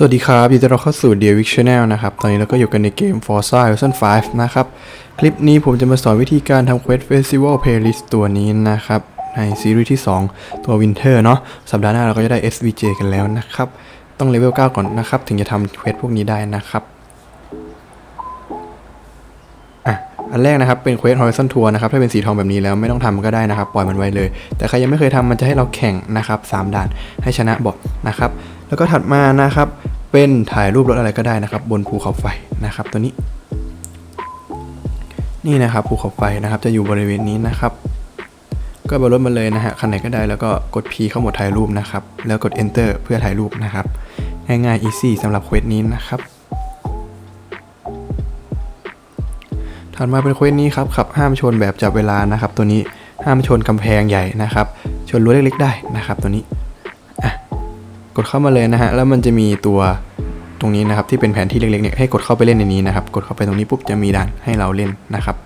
สวัสดีครับยินดีต้อนรับเข้าสู่ d e a r Vic Channel นะครับ ตอนนี้เราก็อยู่กันในเกม Forza Horizon 5 นะครับ คลิปนี้ผมจะมาสอนวิธีการทำ Quest Festival Playlist ตัวนี้นะครับ ในซีรีส์ที่ 2 ตัว Winter เนาะสัปดาห์หน้าเราก็จะได้ SVJ กันแล้วนะครับ ต้องเลเวล 9 ก่อนนะครับ ถึงจะทำ Quest พวกนี้ได้นะครับอะอันแรกนะครับเป็น Quest Horizon Tour นะครับ ถ้าเป็นสีทองแบบนี้แล้วไม่ต้องทำก็ได้นะครับ ปล่อยมันไว้เลย แต่ใครยังไม่เคยทำมันจะให้เราแข่งนะครับสามด่านให้ชนะบอทนะครับ แล้วก็ถัดมานะครับเป็นถ่ายรูปรถอะไรก็ได้นะครับ บนภูเขาไฟนะครับ ตัวนี้ นี่นะครับภูเขาไฟนะครับ จะอยู่บริเวณนี้นะครับ ก็บนรถมาเลยนะฮะคันไหนก็ได้แล้วก็กด P เข้าโหมดถ่ายรูปนะครับ แล้วกด Enter เพื่อถ่ายรูปนะครับ ง่ายๆ easy สำหรับเควสนี้นะครับถัดมาเป็นเควสนี้ครับขับห้ามชนแบบจับเวลานะครับ ตัวนี้ห้ามชนกำแพงใหญ่นะครับ ชนรั้วเล็กๆได้นะครับ ตัวนี้ กดเข้ามาเลยนะฮะแล้วมันจะมีตัวตรงนี้นะครับที่เป็นแผนที่เล็กๆเนี่ยให้กดเข้าไปเล่นในนี้นะครับกดเข้าไปตรงนี้ปุ๊บจะมีด่านให้เราเล่นนะครับ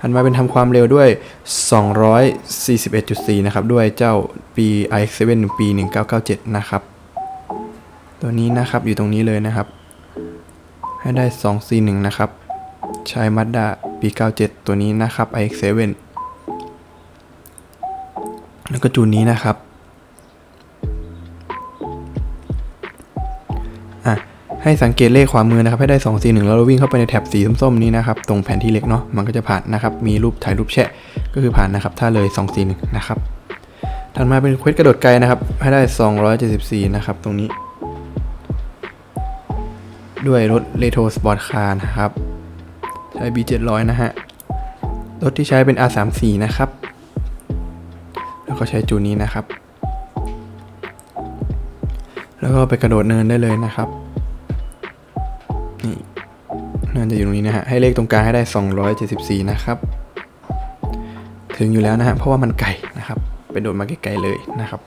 ถัดมาเป็นทำความเร็วด้วย 241.4 นะครับ ด้วยเจ้าปี iX7 ปี 1997 นะครับ ตัวนี้นะครับอยู่ตรงนี้เลยนะครับ ให้ได้ 241 นะครับ ใช้มัดดาปี 97 ตัวนี้นะครับ iX7 แล้วก็จูนนี้นะครับ ให้สังเกตเลขขวามือนะครับให้ได้ 2 4 1 แล้วเราวิ่งเข้าไปในแท็บสีส้มๆนี้นะครับตรงแผนที่เล็กเนาะมันก็จะผ่านนะครับมีรูปถ่ายรูปแชะก็คือผ่านนะครับถ้าเลย 2 4 1 นะครับถัดมาเป็นเควสกระโดดไกลนะครับให้ได้ 274 นะครับตรงนี้ ด้วยรถเลโทสปอร์ตคาร์นะครับใช้ B700 นะฮะรถที่ใช้เป็น R34 นะครับ แล้วก็ใช้จูนี้นะครับ แล้วก็ไปกระโดดเนินได้เลยนะครับ เนินจะอยู่ตรงนี้นะฮะ ให้เลขตรงกลางให้ได้ 274 นะครับ ถึงอยู่แล้วนะฮะ เพราะว่ามันไกลนะครับ ไปโดดมาไกลๆเลยนะครับ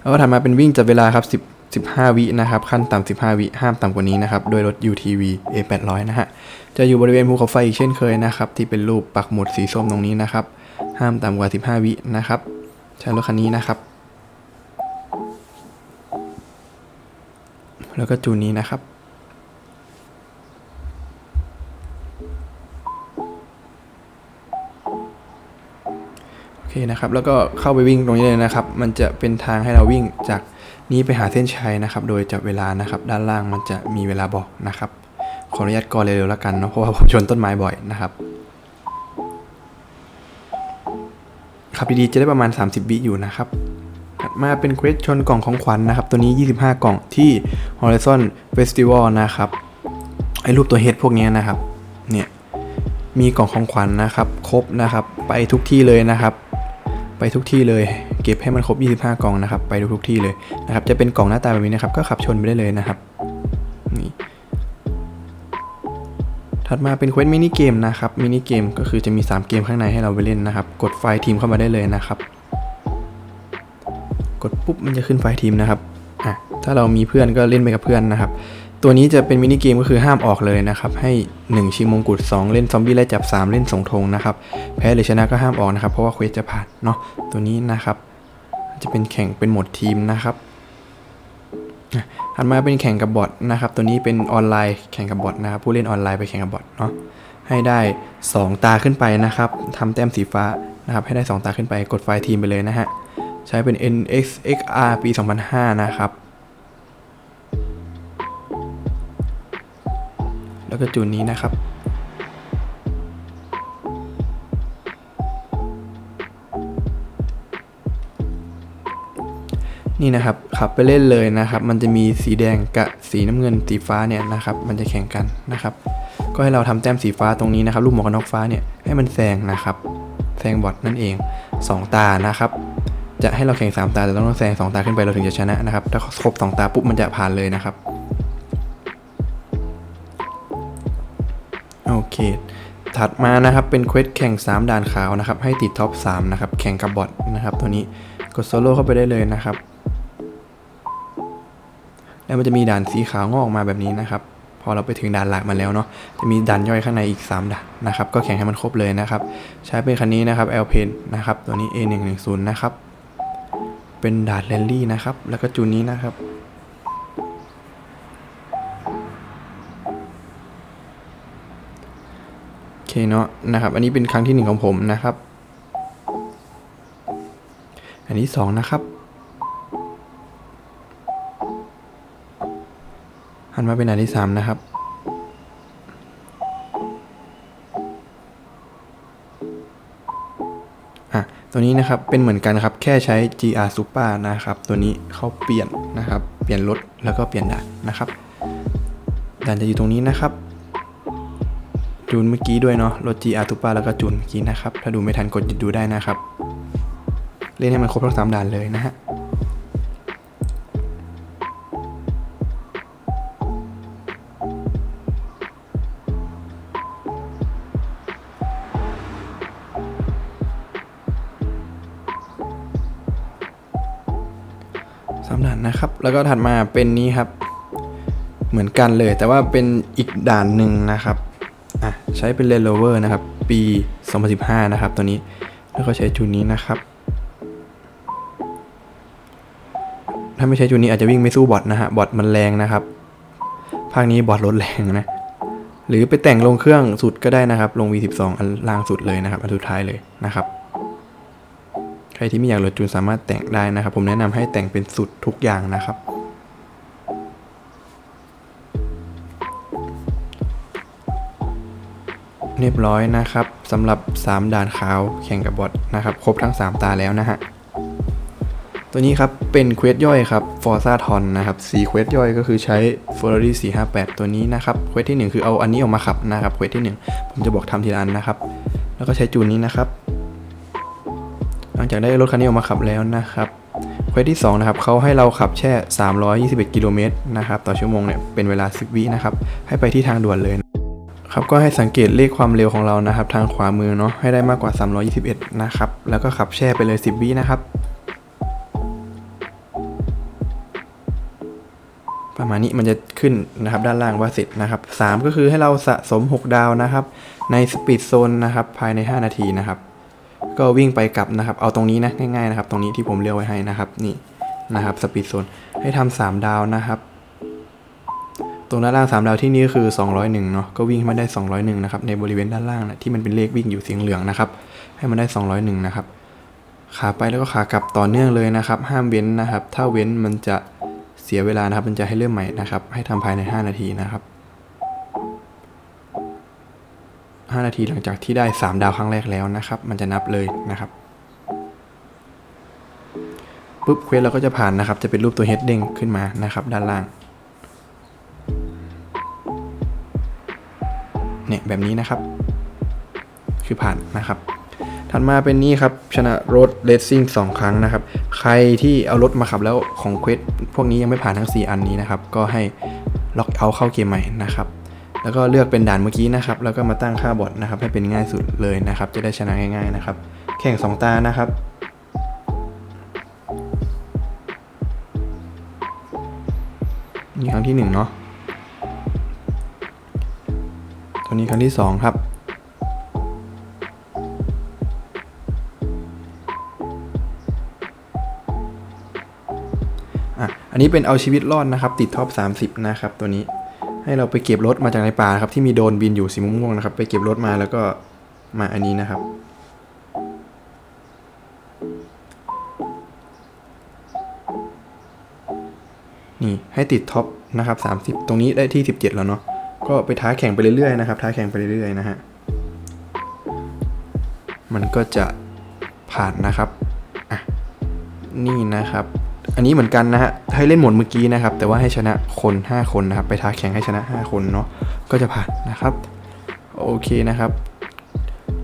แล้วก็ถัดมาเป็นวิ่งจับเวลาครับ 10 15 วินะครับ ขั้นต่ำ15 วิห้ามต่ำกว่านี้นะครับ โดยรถ UTV A800 นะฮะ จะอยู่บริเวณภูเขาไฟอีกเช่นเคยนะครับ ที่เป็นรูปปักหมุดสีส้มตรงนี้นะครับ ห้ามต่ำกว่า 15 วินะครับ ใช้รถคันนี้นะครับ แล้วก็จูนนี้นะครับ เคนะครับ แล้วก็เข้าไปวิ่งตรงนี้เลยนะครับ มันจะเป็นทางให้เราวิ่งจากนี้ไปหาเส้นชัยนะครับ โดยจับเวลานะครับ ด้านล่างมันจะมีเวลาบอกนะครับ ขออนุญาตกอเร็วๆแล้วกันเนาะ เพราะว่าผมชนต้นไม้บ่อยนะครับ ขับดีๆจะได้ประมาณ 30วิอยู่นะครับถัดมาเป็นเควสชนกล่องของขวัญนนะครับ ตัวนี้ 25 กล่องที่ Horizon Festival นะครับ ไอรูปตัวเฮดพวกนี้นะครับ เนี่ย มีกล่องของขวัญนะครับ ครบนะครับ ไปทุกที่เลยนะครับ ไปทุกที่เลย เก็บให้มันครบ 25 กล่องนะครับ ไปทุกที่เลยนะครับจะเป็นกล่องหน้าตาแบบนี้นะครับก็ขับชนไปได้เลยนะครับนี่ถัดมาเป็นเควสมินิเกมนะครับมินิเกมก็คือจะมี 3 เกมข้างในให้เราไปเล่นนะครับ กดไฟล์ทีมเข้ามาได้เลยนะครับ กดปุ๊บมันจะขึ้นไฟล์ทีมนะครับอะถ้าเรามีเพื่อนก็เล่นไปกับเพื่อนนะครับ ตัวนี้จะเป็นมินิเกมก็คือห้ามออกเลยนะครับ ให้ 1 ชิงมงกุฎ2เล่นซอมบี้ไล่จับ 3 เล่นส่งธงนะครับ แพ้หรือชนะก็ห้ามออกนะครับ เพราะว่าเควสจะผ่านเนาะตัวนี้นะครับ จะเป็นแข่งเป็นหมดทีมนะครับถัดมาเป็นแข่งกับบอทนะครับ ตัวนี้เป็นออนไลน์แข่งกับบอทนะครับ ผู้เล่นออนไลน์ไปแข่งกับบอทเนาะให้ได้ 2 ตาขึ้นไปนะครับทำแต้มสีฟ้านะครับให้ได้ 2 ตาขึ้นไปกดไฟล์ทีมไปเลยนะฮะใช้เป็น NXXR ปี 2005 นะครับ แล้วก็จูนนี้นะครับ นี่นะครับขับไปเล่นเลยนะครับ มันจะมีสีแดงกับสีน้ำเงินสีฟ้าเนี่ยนะครับ มันจะแข่งกันนะครับ ก็ให้เราทำแต้มสีฟ้าตรงนี้นะครับรูปหมวกกันน็อกฟ้าเนี่ยให้มันแซงนะครับแซงบอทนั่นเอง 2 ตานะครับจะให้เราแข่ง 3 ตาแต่ต้องแซง2 ตาขึ้นไปเราถึงจะชนะนะครับ ถ้าครบ 2 ตาปุ๊บมันจะผ่านเลยนะครับ โอเค ถัดมานะครับเป็นเควสแข่ง 3 ด่านขาวนะครับ ให้ติดท็อป 3 นะครับ แข่งกับบอทนะครับตัวนี้กดโซโล่เข้าไปได้เลยนะครับ แล้วมันจะมีด่านสีขาวงอกออกมาแบบนี้นะครับ พอเราไปถึงด่านหลักมาแล้วเนาะจะมีด่านย่อยข้างในอีก 3 ด่านนะครับ ก็แข่งให้มันครบเลยนะครับ ใช้เป็นคันนี้นะครับ L Pen นะครับ ตัวนี้ A110 นะครับเป็นด่านแรลลี่นะครับ แล้วก็จูนนี้นะครับ เคเนาะนะครับ อันนี้เป็นครั้งที่หนึ่งของผมนะครับ อันนี้สองนะครับ หันมาเป็นอันที่สามนะครับ อะ ตัวนี้นะครับ เป็นเหมือนกันครับ แค่ใช้ GR Super นะครับ ตัวนี้เขาเปลี่ยนนะครับ เปลี่ยนรถแล้วก็เปลี่ยนด่านนะครับ ด่านจะอยู่ตรงนี้นะครับ จูนเมื่อกี้ด้วยเนาะรถ GR Super แล้วก็จูนเมื่อกี้นะครับ ถ้าดูไม่ทันกดดูได้นะครับ เล่นให้มันครบทั้งสามด่านเลยนะฮะสามด่านนะครับ แล้วก็ถัดมาเป็นนี้ครับ เหมือนกันเลย แต่ว่าเป็นอีกด่านหนึ่งนะครับ ช้เป็น Land Rover นะครับ ปี 2015 นะครับ ตัวนี้ แล้วก็ใช้จูนนี้นะครับ ถ้าไม่ใช้จูนนี้อาจจะวิ่งไม่สู้บอทนะฮะ บอทมันแรงนะครับ ภาคนี้บอทรถแรงนะ หรือไปแต่งลงเครื่องสุดก็ได้นะครับ ลง V12 อันล่างสุดเลยนะครับ อันสุดท้ายเลยนะครับ ใครที่ไม่อยากลดจูนสามารถแต่งได้นะครับ ผมแนะนำให้แต่งเป็นสุดทุกอย่างนะครับ เรียบร้อยนะครับสำหรับ 3 ด่านขาวแข่งกับบอทนะครับ ครบทั้ง 3 ตาแล้วนะฮะ ตัวนี้ครับ เป็นเควสย่อยครับ Forza t o n นนะครับ4เควสย่อยก็คือใช้ Ferrari 458 ตัวนี้นะครับ เควสที่ 1 คือเอาอันนี้ออกมาขับนะครับ เควสที่ 1 ผมจะบอกทำทีละอันนะครับ แล้วก็ใช้จูนนี้นะครับ หลังจากได้รถคันนี้ออกมาขับแล้วนะครับเควสที่ 2 นะครับเขาให้เราขับแค่321 กิโลเมตรนะครับ ต่อชั่วโมงเนี่ย เป็นเวลา 10 วินะครับ ให้ไปที่ทางด่วนเลย ครับก็ให้สังเกตเลขความเร็วของเรานะครับ ทางขวามือเนาะให้ได้มากกว่า 321 นะครับ แล้วก็ขับแช่ไปเลย 10 วินะครับ ประมาณนี้มันจะขึ้นนะครับด้านล่างว่าเสร็จนะครับ 3 ก็คือให้เราสะสม 6 ดาวนะครับ ในสปีดโซนนะครับ ภายใน 5 นาทีนะครับ ก็วิ่งไปกลับนะครับ เอาตรงนี้นะง่ายๆนะครับ ตรงนี้ที่ผมเลือกไว้ให้นะครับนี่นะครับสปีดโซนให้ทำ3ดาวนะครับ ตรงด้านล่าง3ดาวที่นี่ก็คือ 201 เนาะก็วิ่งให้มันได้ 201 นะครับ ในบริเวณด้านล่างนะที่มันเป็นเลขวิ่งอยู่สีเหลืองนะครับ ให้มันได้ 201 นะครับ ขาไปแล้วก็ขากลับต่อเนื่องเลยนะครับ ห้ามเว้นนะครับ ถ้าเว้นมันจะเสียเวลานะครับ มันจะให้เริ่มใหม่นะครับ ให้ทำภายใน 5 นาทีนะครับ 5 นาทีหลังจากที่ได้ 3 ดาวครั้งแรกแล้วนะครับ มันจะนับเลยนะครับปุ๊บเควสเราก็จะผ่านนะครับ จะเป็นรูปตัวเฮดเด้งขึ้นมานะครับ ด้านล่าง เนี่ยแบบนี้นะครับ คือผ่านนะครับ ถัดมาเป็นนี่ครับ ชนะรถเลสซิ่ง2ครั้งนะครับ ใครที่เอารถมาขับแล้วของเควสพวกนี้ยังไม่ผ่านทั้ง 4 อันนี้นะครับ ก็ให้ล็อกเอาเข้าเกมใหม่นะครับ แล้วก็เลือกเป็นด่านเมื่อกี้นะครับ แล้วก็มาตั้งค่าบอทนะครับ ให้เป็นง่ายสุดเลยนะครับ จะได้ชนะง่ายๆนะครับ แข่ง 2 ตานะครับนี่ครั้งที่1เนาะ ตัวนี้ครั้งที่ 2 ครับอะอันนี้เป็นเอาชีวิตรอดนะครับ ติดท็อป 30 นะครับ ตัวนี้ให้เราไปเก็บรถมาจากในป่าครับที่มีโดนบินอยู่สีม่วงๆนะครับ ไปเก็บรถมาแล้วก็มาอันนี้นะครับ นี่ให้ติดท็อปนะครับ 30 ตรงนี้ได้ที่ 17 แล้วเนาะ ก็ไปท้าแข่งไปเรื่อยๆนะครับ ท้าแข่งไปเรื่อยๆนะฮะ มันก็จะผ่านนะครับ อะ นี่นะครับ อันนี้เหมือนกันนะฮะ ให้เล่นหมดเมื่อกี้นะครับ แต่ว่าให้ชนะคน 5 คนนะครับ ไปท้าแข่งให้ชนะ 5 คนเนาะ ก็จะผ่านนะครับ โอเคนะครับ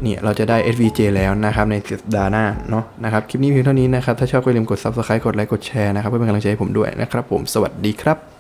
เนี่ยเราจะได้ SVJ แล้วนะครับในสัปดาห์หน้าเนาะนะครับ คลิปนี้เพียงเท่านี้นะครับ ถ้าชอบก็อย่าลืมกด Subscribe กดไลค์ กดแชร์นะครับ เพื่อเป็นกำลังใจให้ผมด้วยนะครับ ผม สวัสดีครับ